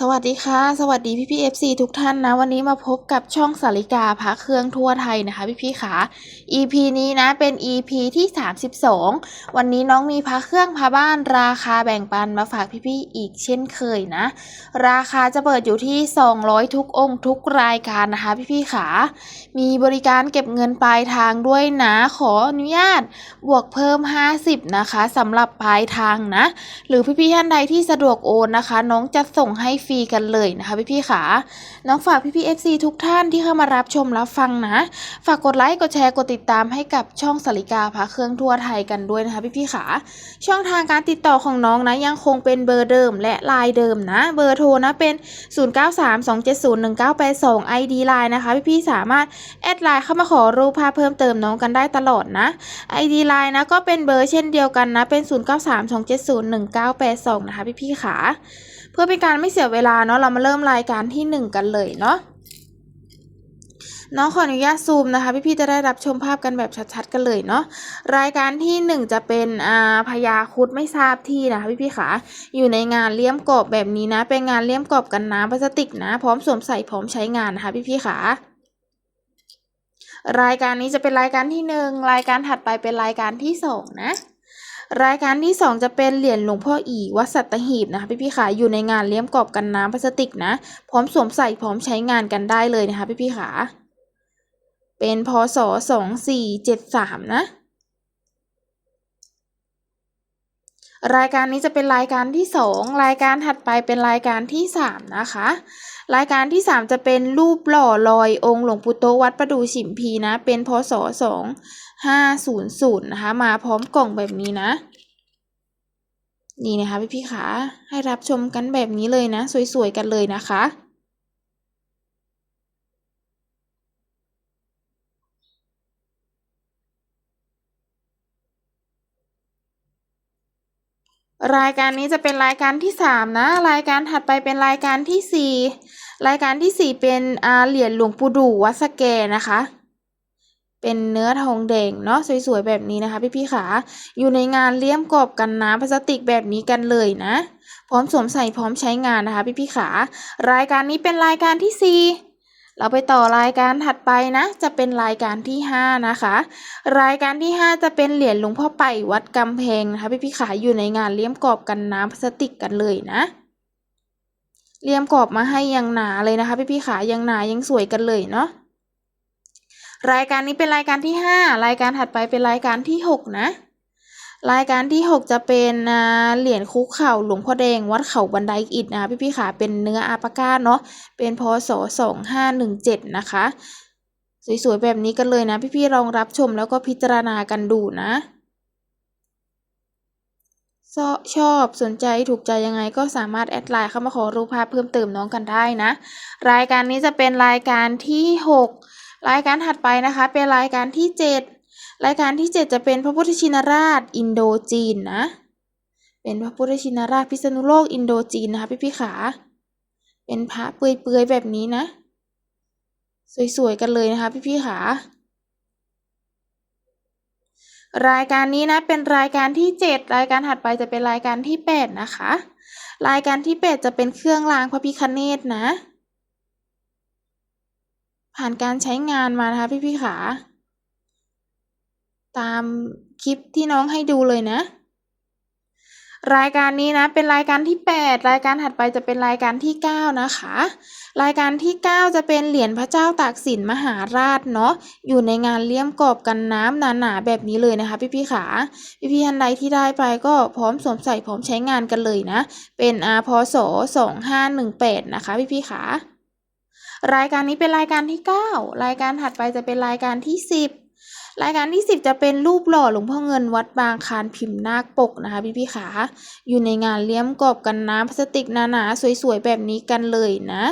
สวัสดีค่ะ สวัสดีพี่พี่ FC ทุกท่านนะ วันนี้มาพบกับช่องสาริกาพระเครื่องทั่วไทยนะคะพี่พี่ขา EP นี้นะเป็น EP ที่ 32 วันนี้น้องมีพระเครื่องพระบ้านราคาแบ่งปันมาฝากพี่พี่อีกเช่นเคยนะ ราคาจะเปิดอยู่ที่ 200 ทุกองค์ทุกรายการนะคะพี่พี่ขา มีบริการเก็บเงินปลายทางด้วยนะขออนุญาตบวกเพิ่ม 50 นะคะสำหรับปลายทางนะ หรือพี่ๆท่านใดที่สะดวกโอนนะคะ น้องจะส่งให้ฟรีกันเลยนะคะพี่ๆขาน้องฝากพี่ๆ FC ทุกท่านที่เข้ามารับชมรับฟังนะ ฝากกดไลค์กดแชร์กดติดตามให้กับช่องสาริกาพระเครื่องทั่วไทยกันด้วยนะคะพี่ๆขาช่องทางการติดต่อของน้องนะยังคงเป็นเบอร์เดิมและไลน์เดิมนะ เบอร์โทรนะเป็น 0932701982 ID ไลน์นะคะพี่ๆสามารถแอดไลน์เข้ามาขอรูปภาพเพิ่มเติมน้องกันได้ตลอดนะ ID ไลน์นะก็เป็นเบอร์เช่นเดียวกันนะเป็น 0932701982 นะคะพี่ๆขา พื่อเป็นการไม่เสียเวลาเนาะเรามาเริ่มรายการที่ 1 กันเลยเนาะน้องขออนุญาตซูมนะคะพี่ๆจะได้รับชมภาพกันแบบชัดๆกันเลยเนาะรายการที่ 1 จะเป็นอ่าพญาคุดไม่ทราบที่นะคะพี่ๆขาอยู่ในงานเลี่ยมกรอบแบบนี้นะ เป็นงานเลี่ยมกรอบกันน้ำพลาสติกนะ พร้อมสวมใส่พร้อมใช้งานนะคะพี่ๆขารายการนี้จะเป็นรายการที่หนึ่งรายการถัดไปเป็นรายการที่สองนะ รายการที่สองจะเป็นเหรียญหลวงพ่ออีวัดสัตหีบนะคะพี่ๆขาอยู่ในงานเลี้ยมกรอบกันน้ำพลาสติกนะ พร้อมสวมใส่พร้อมใช้งานกันได้เลยนะคะพี่ๆขาเป็นพศสองสี่เจ็ดสามนะ รายการนี้จะเป็นรายการที่สองรายการถัดไปเป็นรายการที่สามนะคะ รายการที่สามจะเป็นรูปหล่อลอยองค์หลวงปู่โตวัดประดูฉิมพีนะ เป็นพศสองห้าศูนย์ศูนย์นะคะ มาพร้อมกล่องแบบนี้นะ นี่นะคะพี่พี่ขาให้รับชมกันแบบนี้เลยนะ สวยๆกันเลยนะคะ รายการนี้จะเป็นรายการที่สามนะ รายการถัดไปเป็นรายการที่สี่รายการที่สี่เป็นเหรียญหลวงปู่ดูวัสะแกนะคะ เป็นเนื้อทองแดงเนาะสวยๆแบบนี้นะคะพี่ๆขาอยู่ในงานเลี่ยมกรอบกันน้ำพลาสติกแบบนี้กันเลยนะ พร้อมสวมใส่พร้อมใช้งานนะคะพี่ๆขารายการนี้เป็นรายการที่สี่ เราไปต่อรายการถัดไปนะ จะเป็นรายการที่ห้านะคะ รายการที่ห้าจะเป็นเหรียญหลวงพ่อไปวัดกำแพงนะคะพี่พี่ขาอยู่ในงานเลี่ยมกรอบกันน้ำพลาสติกกันเลยนะเลี่ยมกรอบมาให้ยังหนาเลยนะคะ พี่พี่ขายังหนายังสวยกันเลยเนาะรายการนี้เป็นรายการที่ห้ารายการถัดไปเป็นรายการที่หกนะ รายการที่หกจะเป็นอ่าเหรียญคุกเข่าหลวงพ่อแดงวัดเขาบันไดอิฐนะพี่พี่ขาเป็นเนื้ออาปาก้าเนาะเป็นพศสองห้าหนึ่งเจ็ดนะคะ สวยๆ แบบนี้กันเลยนะ พี่ๆลองรับชมแล้วก็พิจารณากันดูนะชอบชอบสนใจถูกใจยังไงก็สามารถแอดไลน์เข้ามาขอรูปภาพเพิ่มเติมน้องกันได้นะ รายการนี้จะเป็นรายการที่หกรายการถัดไปนะคะ เป็นรายการที่เจ็ด รายการที่เจ็ดจะเป็นพระพุทธชินราชอินโดจีนนะ เป็นพระพุทธชินราชพิษณุโลกอินโดจีนนะคะพี่ๆขา เป็นพระเปื่อยๆแบบนี้นะ สวยๆกันเลยนะคะพี่ๆขารายการนี้นะเป็นรายการที่เจ็ดรายการถัดไปจะเป็นรายการที่แปดนะคะ รายการที่แปดจะเป็นเครื่องรางพระพิฆเนศนะ ผ่านการใช้งานมานะคะพี่ๆขา ตามคลิปที่น้องให้ดูเลยนะ รายการนี้นะเป็นรายการที่แปดรายการถัดไปจะเป็นรายการที่เก้านะคะ รายการที่เก้าจะเป็นเหรียญพระเจ้าตากสินมหาราชเนาะอยู่ในงานเลี่ยมกรอบกันน้ำหนาๆแบบนี้เลยนะคะ พี่ๆขาพี่ๆท่านใดที่ได้ไปก็พร้อมสวมใส่พร้อมใช้งานกันเลยนะ เป็นอาพศสองห้าหนึ่งแปดนะคะ พี่ๆขารายการนี้เป็นรายการที่เก้ารายการถัดไปจะเป็นรายการที่สิบ รายการที่สิบจะเป็นรูปหล่อหลวงพ่อเงินวัดบางคานพิมพ์นาคปกนะคะพี่พี่ขาอยู่ในงานเลี้ยมกรอบกันน้ำพลาสติกหนาๆสวยๆแบบนี้กันเลยนะ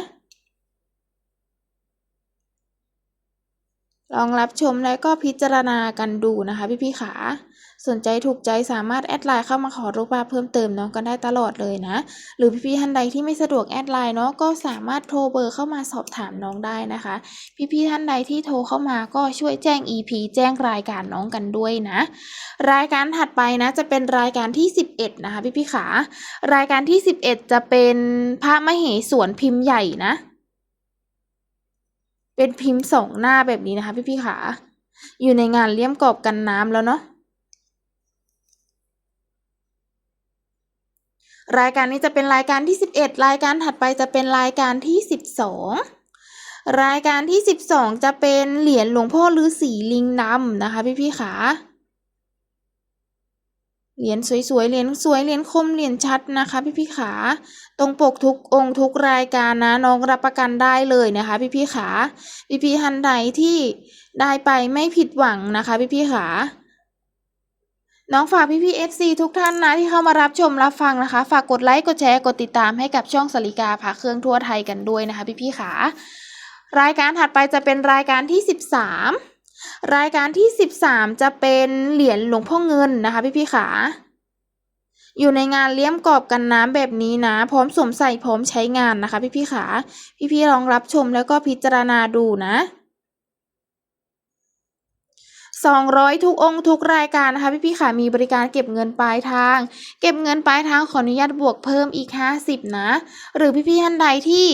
ลองรับชมและก็พิจารณากันดูนะคะพี่พี่ขา สนใจถูกใจสามารถแอดไลน์เข้ามาขอรูปภาพเพิ่มเติมน้องกันได้ตลอดเลยนะ หรือพี่ๆท่านใดที่ไม่สะดวกแอดไลน์เนาะก็สามารถโทรเบอร์เข้ามาสอบถามน้องได้นะคะ พี่ๆท่านใดที่โทรเข้ามาก็ช่วยแจ้ง EP แจ้งรายการน้องกันด้วยนะ รายการถัดไปนะจะเป็นรายการที่ 11 นะคะพี่ๆขารายการที่ 11 จะเป็นพระมเหสวนพิมพ์ใหญ่นะ เป็นพิมพ์สองหน้าแบบนี้นะคะพี่ๆขาอยู่ในงานเลี่ยมกรอบกันน้ำแล้วเนาะ รายการนี้จะเป็นรายการที่ 11 รายการถัดไปจะเป็นรายการที่ 12 รายการที่ 12 จะเป็นเหรียญหลวงพ่อฤาษีลิงดำนะคะ พี่พี่ขาเหรียญสวยๆ เหรียญสวย เหรียญคม เหรียญชัดนะคะ พี่พี่ขา ตรงปกทุกองค์ทุกรายการนะน้องรับประกันได้เลยนะคะ พี่พี่ขา พี่พี่ๆท่านใดที่ได้ไปไม่ผิดหวังนะคะ พี่พี่ขา น้องฝากพี่พี่เอฟซีทุกท่านนะที่เข้ามารับชมรับฟังนะคะ ฝากกดไลค์กดแชร์กดติดตามให้กับช่องสลิกาพาเครื่องทั่วไทยกันด้วยนะคะพี่พี่ๆขารายการถัดไปจะเป็นรายการที่สิบสามรายการที่สิบสามจะเป็นเหรียญหลวงพ่อเงินนะคะพี่พี่ๆขาอยู่ในงานเลี้ยมกรอบกันน้ำแบบนี้นะ พร้อมสวมใส่พร้อมใช้งานนะคะ พี่พี่ๆขาพี่พี่ๆลองรับชมแล้วก็พิจารณาดูนะ สองร้อยทุกองค์ทุกรายการนะคะพี่พี่ค่ะมีบริการเก็บเงินปลายทาง เก็บเงินปลายทางขออนุญาตบวกเพิ่มอีกห้าสิบนะ หรือพี่พี่ท่านใดที่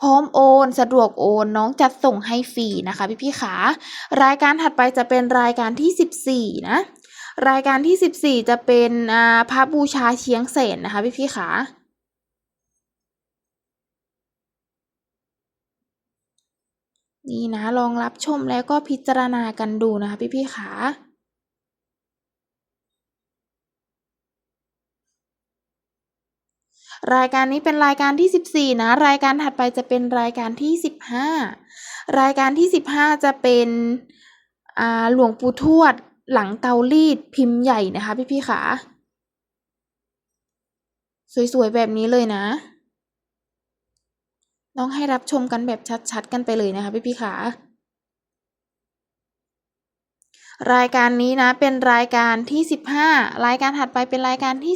พร้อมโอน สะดวกโอนน้องจัดส่งให้ฟรีนะคะพี่พี่ๆค่ะรายการถัดไปจะเป็นรายการที่สิบสี่นะ รายการที่สิบสี่จะเป็นพระบูชาเชียงเสนนะคะพี่พี่ๆค่ นี่นะลองรับชมแล้วก็พิจารณากันดูนะคะ พี่ๆค่ะรายการนี้เป็นรายการที่ 14 นะ รายการถัดไปจะเป็นรายการที่ 15 รายการที่ 15 จะเป็นอาหลวงปู่ทวดหลังเตารีดพิมพ์ใหญ่นะคะ พี่พี่ๆขาสวยๆ แบบนี้เลยนะ น้องให้รับชมกันแบบชัดๆ กันไปเลยนะคะพี่พี่ขารายการนี้นะเป็นรายการที่ 15 รายการถัดไปเป็นรายการที่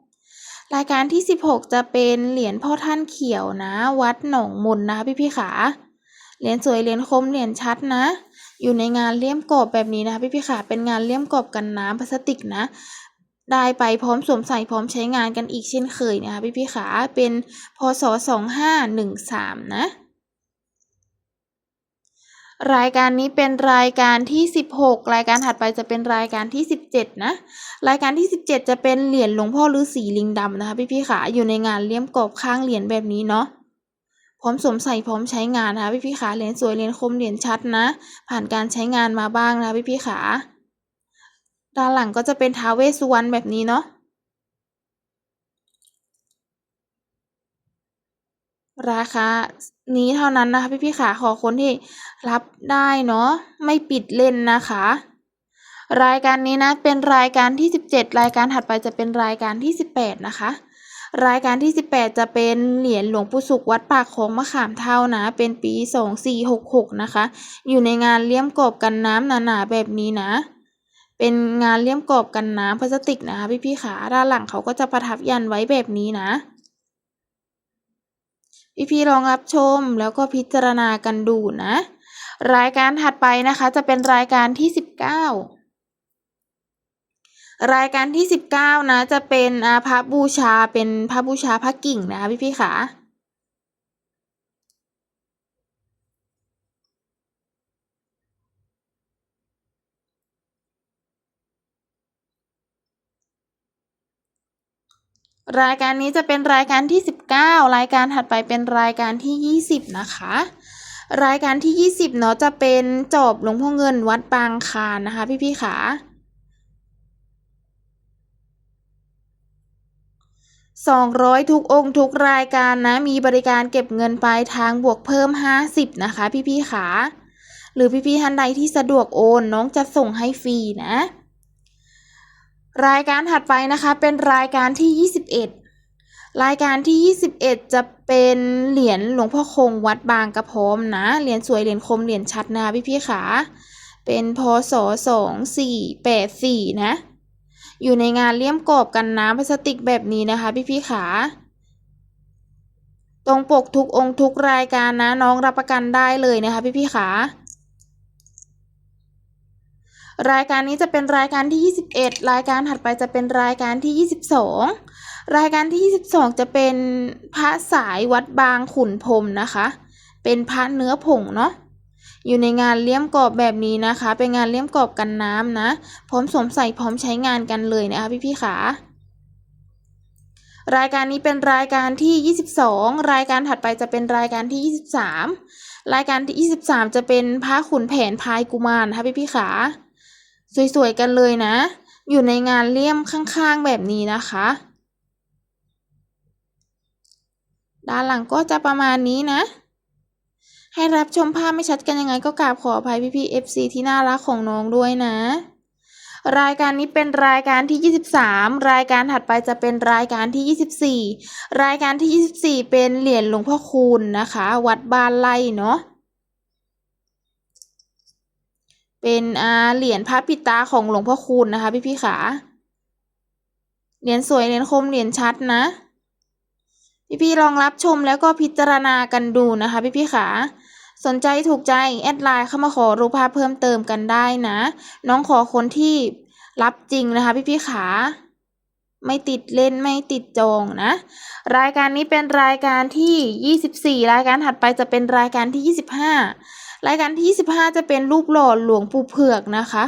16 รายการที่ 16 จะเป็นเหรียญพ่อท่านเขียวนะ วัดหนองมนนะคะพี่พี่ขาเหรียญสวยเหรียญคมเหรียญชัดนะ อยู่ในงานเลี่ยมกรอบแบบนี้นะคะพี่พี่ขาเป็นงานเลี่ยมกรอบกันน้ำพลาสติกนะ ได้ไปพร้อมสวมใส่พร้อมใช้งานกันอีกเช่นเคยนะคะพี่พี่ขาเป็นพศ 2513 นะรายการนี้เป็นรายการที่ 16 รายการถัดไปจะเป็นรายการที่ 17 นะ รายการที่ 17 จะเป็นเหรียญหลวงพ่อฤาษีลิงดำนะคะพี่พี่ขาอยู่ในงานเลี่ยมกรอบข้างเหรียญแบบนี้เนาะพร้อมสวมใส่พร้อมใช้งานนะคะพี่พี่ขาเหรียญสวยเหรียญคมเหรียญชัดนะ ผ่านการใช้งานมาบ้างนะคะพี่พี่ขา ด้านหลังก็จะเป็นท้าเวสสุวรรณแบบนี้เนาะราคานี้เท่านั้นนะคะพี่พี่ๆขาขอคนที่รับได้เนาะไม่ปิดเล่นนะคะ รายการนี้นะเป็นรายการที่ 17 รายการถัดไปจะเป็นรายการที่ 18 นะคะ รายการที่ 18 จะเป็นเหรียญหลวงปู่สุขวัดปากของมะขามเท่านะ เป็นปี 2466 นะคะ อยู่ในงานเลี่ยมกรอบกันน้ำหนาๆแบบนี้นะ เป็นงานเลี่ยมกรอบกันน้ำพลาสติกนะคะพี่พี่ๆขาด้านหลังเขาก็จะประทับยันไว้แบบนี้นะพี่พี่ๆลองรับชมแล้วก็พิจารณากันดูนะ รายการถัดไปนะคะจะเป็นรายการที่สิบเก้ารายการที่สิบเก้านะจะเป็นอาพระบูชาเป็นพระบูชาพระกิ่งนะคะพี่พี่ๆค่ะ รายการนี้จะเป็นรายการที่สิบเก้ารายการถัดไปเป็นรายการที่ยี่สิบนะคะ รายการที่ยี่สิบเนาะจะเป็นจบหลวงพ่อเงินวัดบางคานนะคะพี่พี่ๆขาสองร้อยทุกองค์ทุกรายการนะ มีบริการเก็บเงินปลายทางบวกเพิ่มห้าสิบนะคะพี่พี่ๆขาหรือพี่พี่ๆท่านใดที่สะดวกโอนน้องจะส่งให้ฟรีนะ รายการถัดไปนะคะเป็นรายการที่ยี่สิบเอ็ดรายการที่ยี่สิบเอ็ดจะเป็นเหรียญหลวงพ่อคงวัดบางกระพร้อมนะ เหรียญสวยเหรียญคมเหรียญชัดนะพี่พี่ขาเป็นพศสองสี่แปดสี่นะ อยู่ในงานเลี่ยมกรอบกันน้ำพลาสติกแบบนี้นะคะพี่ๆขาตรงปกทุกองค์ทุกรายการนะน้องรับประกันได้เลยนะคะพี่ๆขา รายการนี้จะเป็นรายการที่ 21 รายการถัดไปจะเป็นรายการที่ 22 รายการที่ 22 จะเป็นพระสายวัดบางขุนพรมนะคะ เป็นพระเนื้อผงเนาะอยู่ในงานเลี่ยมกรอบแบบนี้นะคะ เป็นงานเลี่ยมกรอบกันน้ำนะ พร้อมสวมใส่พร้อมใช้งานกันเลยนะคะพี่ๆขารายการนี้เป็นรายการที่ 22 รายการถัดไปจะเป็นรายการที่ 23 รายการที่ 23 จะเป็นพระขุนแผนพายกุมารนะคะพี่ขา สวยๆกันเลยนะ อยู่ในงานเลี่ยมข้างๆแบบนี้นะคะ ด้านหลังก็จะประมาณนี้นะ ให้รับชมภาพไม่ชัดกันยังไงก็กราบขออภัยพี่ๆ FC ที่น่ารักของน้องด้วยนะรายการนี้เป็นรายการที่ 23 รายการถัดไปจะเป็นรายการที่ 24 รายการที่ 24 เป็นเหรียญหลวงพ่อคูณนะคะ วัดบ้านไร่เนาะ เป็นอ่าเหรียญพระปิดตาของหลวงพ่อคูณนะคะ พี่ๆขาเหรียญสวยเหรียญคมเหรียญชัดนะ พี่ๆลองรับชมแล้วก็พิจารณากันดูนะคะ พี่ๆขาสนใจถูกใจแอดไลน์เข้ามาขอรูปภาพเพิ่มเติมกันได้นะ น้องขอคนที่รับจริงนะคะ พี่ๆขาไม่ติดเล่นไม่ติดจองนะ รายการนี้เป็นรายการที่ 24 รายการถัดไปจะเป็นรายการที่ 25 รายการที่ 25 จะเป็นรูปหล่อหลวงปู่เผือกนะคะ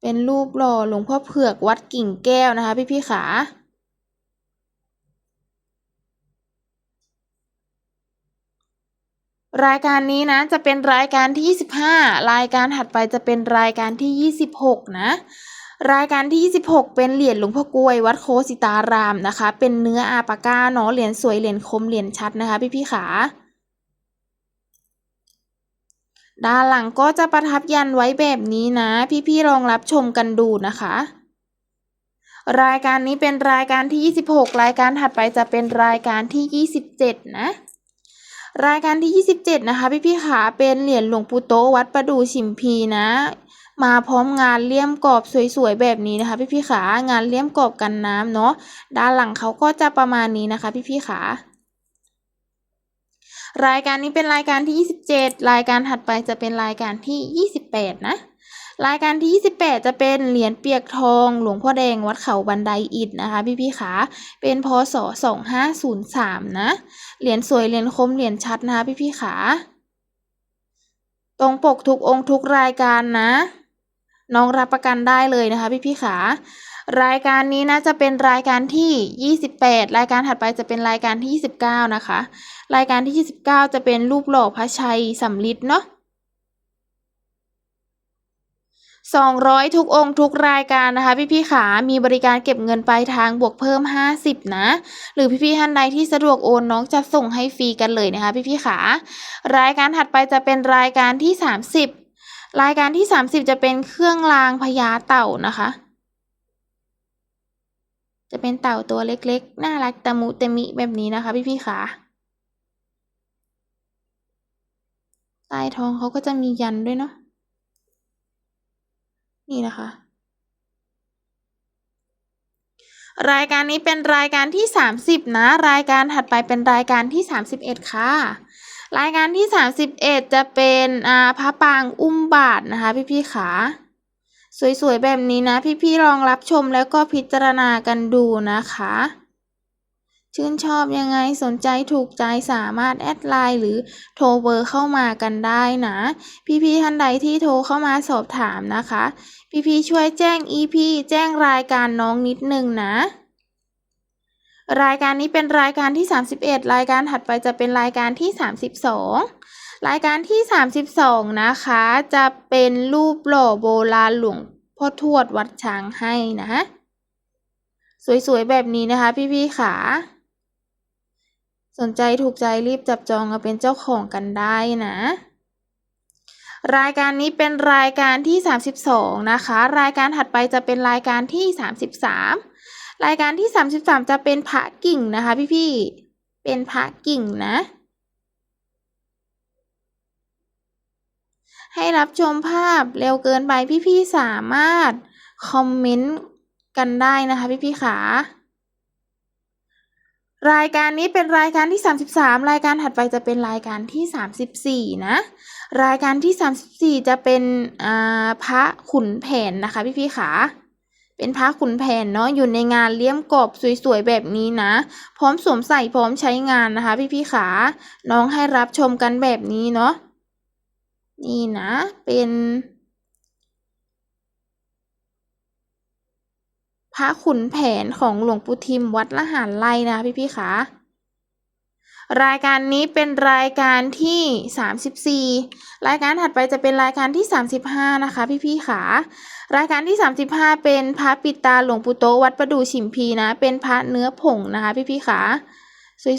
เป็นรูปหล่อหลวงพ่อเผือกวัดกิ่งแก้วนะคะ พี่ๆขารายการนี้นะจะเป็นรายการที่ 25 รายการถัดไปจะเป็นรายการที่ 26 นะ รายการที่ 26 เป็นเหรียญหลวงพ่อกลวย วัดโคสิตารามนะคะ เป็นเนื้ออาปาก้าเนาะเหรียญสวยเหรียญคมเหรียญชัดนะคะ พี่ๆขาด้านหลังก็จะประทับยันไว้แบบนี้นะ พี่ๆลองรับชมกันดูนะคะ รายการนี้เป็นรายการที่ 26 รายการถัดไปจะเป็นรายการที่ 27 นะ รายการที่ 27 นะคะ พี่ๆขาเป็นเหรียญหลวงปู่โตวัดประดู่ฉิมพีนะ มาพร้อมงานเลี่ยมกรอบสวยๆแบบนี้นะคะ พี่ๆขางานเลี่ยมกรอบกันน้ำเนาะด้านหลังเขาก็จะประมาณนี้นะคะ พี่ๆขารายการนี้เป็นรายการที่ 27 รายการถัดไปจะเป็นรายการที่ 28 นะ รายการที่ 28 จะเป็นเหรียญเปียกทอง หลวงพ่อแดงวัดเขาบันไดอิฐนะคะ พี่ๆขาเป็นพศ 2503 นะ เหรียญสวยเหรียญคมเหรียญชัดนะคะพี่ๆขาตรงปกทุกองค์ทุกรายการนะ น้องรับประกันได้เลยนะคะพี่ๆขารายการนี้นะจะเป็นรายการที่ 28 รายการถัดไปจะเป็นรายการที่ 29 นะคะ รายการที่ 29 จะเป็นรูปหล่อพระชัยสำลิดเนาะ200 ทุกองค์ทุกรายการนะคะ พี่ๆขามีบริการเก็บเงินปลายทางบวกเพิ่ม 50 นะ หรือพี่ๆท่านใดที่สะดวกโอนน้องจะส่งให้ฟรีกันเลยนะคะ พี่ๆขารายการถัดไปจะเป็นรายการที่ 30 รายการที่ 30 จะเป็นเครื่องรางพญาเต่านะคะ จะเป็นเต่าตัวเล็กๆ น่ารักตะมุตะมิแบบนี้นะคะ พี่ๆขาใต้ท้องเขาก็จะมียันด้วยเนาะ นี่นะคะ รายการนี้เป็นรายการที่ 30 นะ รายการถัดไปเป็นรายการที่ 31 ค่ะ รายการที่ 31 จะเป็นอ่าพระปางอุ้มบาทนะคะ พี่ๆขาสวยๆแบบนี้นะ พี่ๆลองรับชมแล้วก็พิจารณากันดูนะคะ ชื่นชอบยังไงสนใจถูกใจสามารถแอดไลน์หรือโทรเบอร์เข้ามากันได้นะ พี่ๆท่านใดที่โทรเข้ามาสอบถามนะคะ พี่ๆช่วยแจ้ง EP แจ้งรายการน้องนิดนึงนะ รายการนี้เป็นรายการที่ 31 รายการถัดไปจะเป็นรายการที่ 32 รายการที่ 32 นะคะ จะเป็นรูปหล่อโบราณหลวงพ่อทวดวัดช้างให้นะ สวยๆ แบบนี้นะคะ พี่ๆขาสนใจถูกใจรีบจับจองมาเป็นเจ้าของกันได้นะ รายการนี้เป็นรายการที่ 32 นะคะ รายการถัดไปจะเป็นรายการที่ 33 รายการที่ 33 จะเป็นพระกิ่งนะคะ พี่ๆ เป็นพระกิ่งนะ ให้รับชมภาพเร็วเกินไปพี่ๆ สามารถคอมเมนต์กันได้นะคะพี่ๆขารายการนี้เป็นรายการที่ 33 รายการถัดไปจะเป็นรายการที่ 34 นะ รายการที่ 34 จะเป็นพระขุนแผนนะคะพี่ๆขา เป็นพระขุนแผนเนาะอยู่ในงานเลี่ยมกรอบสวยๆแบบนี้นะ พร้อมสวมใส่พร้อมใช้งานนะคะ พี่ๆขาน้องให้รับชมกันแบบนี้เนาะนี่นะ เป็นพระขุนแผนของหลวงปู่ทิมวัดละหารไล่นะคะพี่ๆขา รายการนี้เป็นรายการที่ 34 รายการถัดไปจะเป็นรายการที่ 35 นะคะ พี่ๆขารายการที่ 35 เป็นพระปิดตาหลวงปู่โตวัดประดู่ฉิมพีนะ เป็นพระเนื้อผงนะคะ พี่ๆขา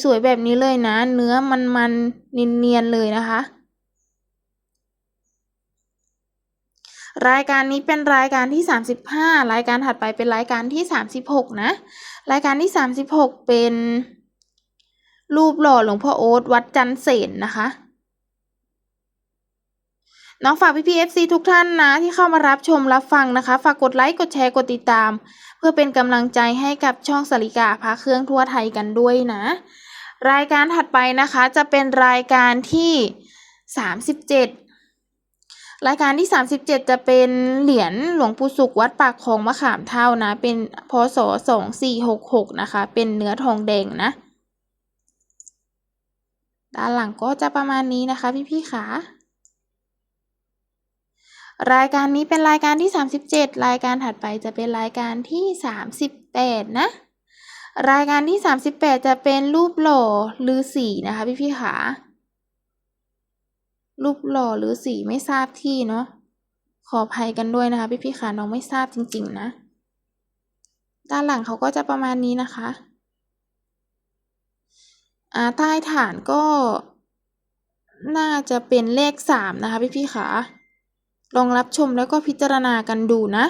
สวยๆแบบนี้เลยนะ เนื้อมันๆเนียนๆเลยนะคะ รายการนี้เป็นรายการที่ 35 รายการถัดไปเป็นรายการที่ 36 นะ รายการที่ 36 เป็น รูปหล่อหลวงพ่อโอ๊ตวัดจันเสนนะคะน้องฝากพี่พีเอฟซีทุกท่านนะ ที่เข้ามารับชมรับฟังนะคะ ฝากกดไลค์กดแชร์กดติดตาม เพื่อเป็นกำลังใจให้กับช่องสาริกาพาเครื่องทั่วไทยกันด้วยนะ รายการถัดไปนะคะจะเป็นรายการที่ 37 รายการที่ 37 จะเป็นเหรียญหลวงปู่สุขวัดปากคลองมะขามเท่านะ เป็นพศ2466นะคะ เป็นเนื้อทองแดงนะ ด้านหลังก็จะประมาณนี้นะคะพี่ๆค่ะรายการนี้เป็นรายการที่ 37 รายการถัดไปจะเป็นรายการที่ 38 นะ รายการที่ 38 จะเป็นรูปหล่อลือสีนะคะพี่ๆค่ะรูปหล่อหรือสีไม่ทราบที่เนาะขออภัยกันด้วยนะคะพี่ๆค่ะน้องไม่ทราบจริง ๆ นะ ด้านหลังเขาก็จะประมาณนี้นะคะ ใต้ฐานก็ น่าจะเป็นเลขสามนะคะพี่พี่ขาลองรับชมแล้วก็พิจารณากันดูนะ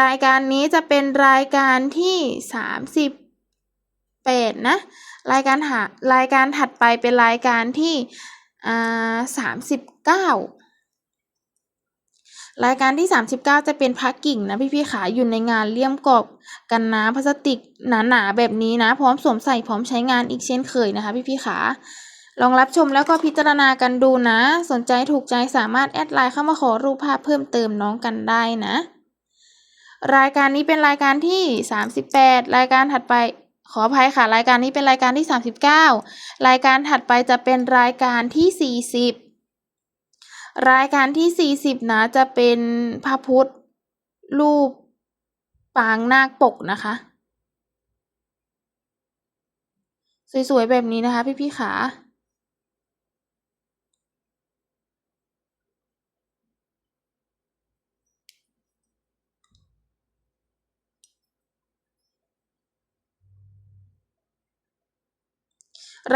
รายการนี้จะเป็นรายการที่สามสิบแปดนะ รายการหารายการถัดไปเป็นรายการที่สามสิบเก้า รายการที่ 39 จะเป็นพักกิ่งนะพี่ๆขาอยู่ในงานเลี่ยมกรอบกันน้ำพลาสติกหนาๆแบบนี้นะ พร้อมสวมใส่พร้อมใช้งานอีกเช่นเคยนะคะ พี่ๆขาลองรับชมแล้วก็พิจารณากันดูนะ สนใจถูกใจสามารถแอดไลน์เข้ามาขอรูปภาพเพิ่มเติมน้องกันได้นะ รายการนี้เป็นรายการที่ 38 รายการถัดไปขออภัยค่ะ รายการนี้เป็นรายการที่ 39 รายการถัดไปจะเป็นรายการที่ 40 รายการที่ 40 นะ จะเป็นพระพุทธรูปปางนาคปกนะคะ สวย ๆ แบบนี้นะคะ พี่ ๆ ขา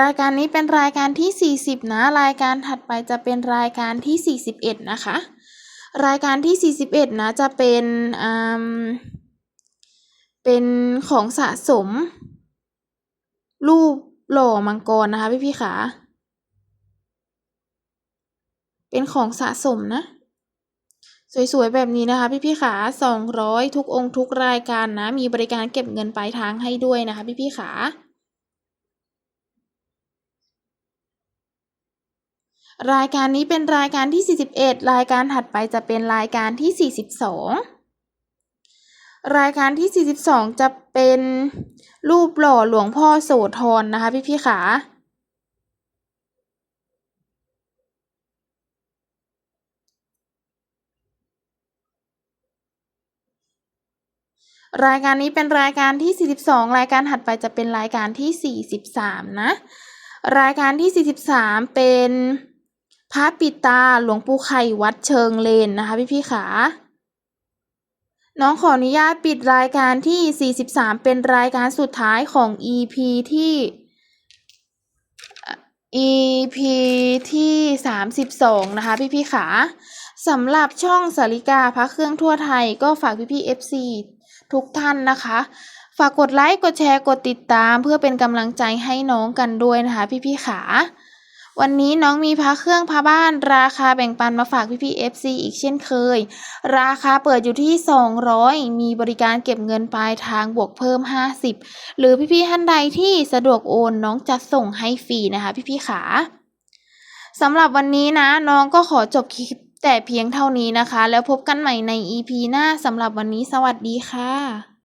รายการนี้เป็นรายการที่ 40 นะ รายการถัดไปจะเป็นรายการที่ 41 นะคะ รายการที่ 41 นะ จะเป็นเป็นของสะสม รูปหล่อมังกรนะคะพี่พี่ขา เป็นของสะสมนะ สวยๆ แบบนี้นะคะพี่พี่ขาสองร้อยทุกองค์ทุกรายการนะ มีบริการเก็บเงินปลายทางให้ด้วยนะคะพี่พี่ขา รายการนี้เป็นรายการที่ 41 รายการถัดไปจะเป็นรายการที่ 42 รายการที่ 42 จะเป็นรูปหล่อหลวงพ่อโสธรนะคะพี่พี่ขารายการนี้เป็นรายการที่ 42 รายการถัดไปจะเป็นรายการที่ 43 นะ รายการที่ 43 เป็น พระปิดตาหลวงปู่ไข่วัดเชิงเลนนะคะพี่พี่ขาน้องขออนุญาตปิดรายการที่ 43 เป็นรายการสุดท้ายของ EP ที่ EP ที่ 32 นะคะพี่พี่ขาสำหรับช่องสาริกาพระเครื่องทั่วไทยก็ฝากพี่พี่ FC ทุกท่านนะคะ ฝากกดไลค์ กดแชร์ กดติดตามเพื่อเป็นกำลังใจให้น้องกันด้วยนะคะพี่ๆขา วันนี้น้องมีพระเครื่องพระบ้าน ราคาแบ่งปันมาฝากพี่พี่ FC อีกเช่นเคย ราคาเปิดอยู่ที่ 200 มีบริการเก็บเงินปลายทางบวกเพิ่ม 50 หรือพี่พี่ท่านใดที่สะดวกโอนน้องจะส่งให้ฟรีนะคะ พี่พี่ขาสำหรับวันนี้นะ น้องก็ขอจบคลิปแต่เพียงเท่านี้นะคะ แล้วพบกันใหม่ใน EP หน้าสำหรับวันนี้สวัสดีค่ะ